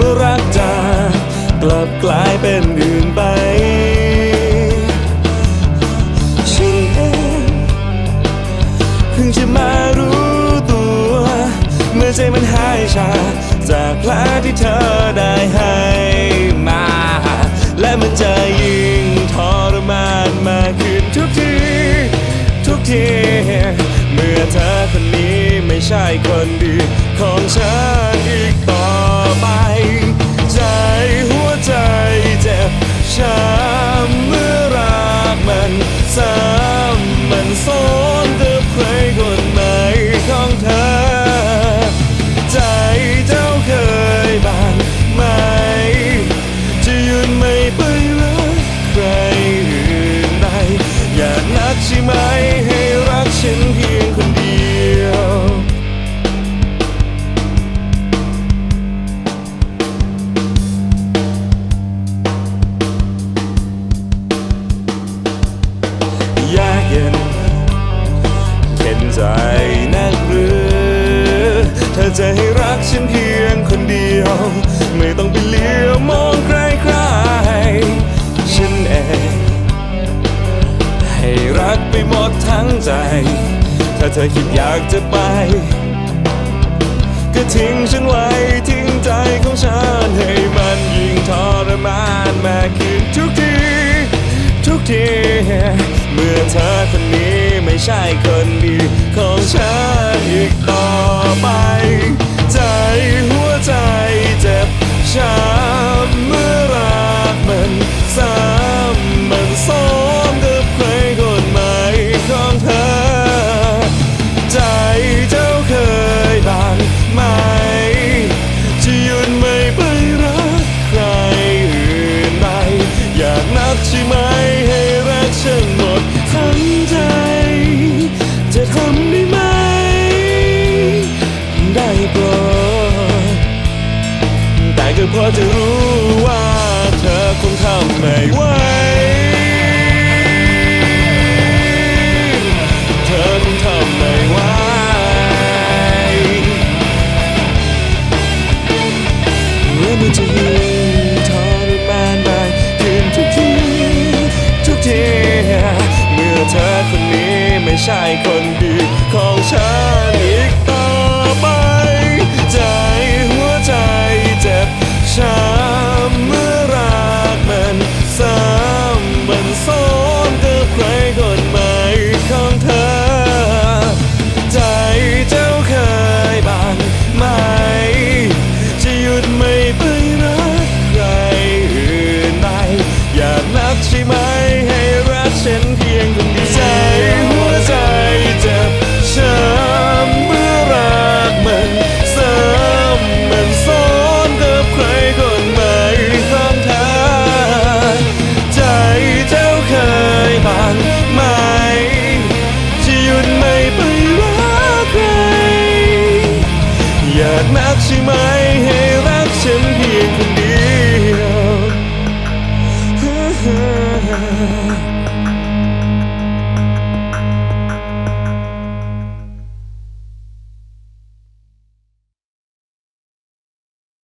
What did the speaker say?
มื่อรักจากกลับกลายเป็นอื่นไปฉันเองเพิ่งจะมารู้ตัว เมื่อใจมันหายชา จากแผลที่เธอได้ให้มา และมันจะยิ่งทรมานมากขึ้นทุกที ทุกทีเมื่อเธอคนนี้ไม่ใช่คนดีของฉันอีกต่อ ไม่ไปรักใครอื่นใดอยากนักใช่ไหมให้รักฉันเพียงคนเดียว ยากเย็นเข็นใจนักหรือเธอจะให้รักฉันเพียงคนเดียว ไม่ต้องไปเลี้ยวมองใคร หมดทั้งใจ ถ้าเธอคิดอยากจะไป ก็ทิ้งฉันไว้ทิ้งใจของฉันให้มันยิ่งทรมานมากขึ้นทุกที ทุกที เมื่อเธอคนนี้ไม่ใช่คนดีของฉันอีกต่อไป ใจหัว ไม่ไหวเธอคงทำไม่ไหวเมื่อมันจะยิ่งทรมานมากขึ้นทุกทีทุกที เมื่อเธอคนนี้ไม่ใช่คนดีของฉัน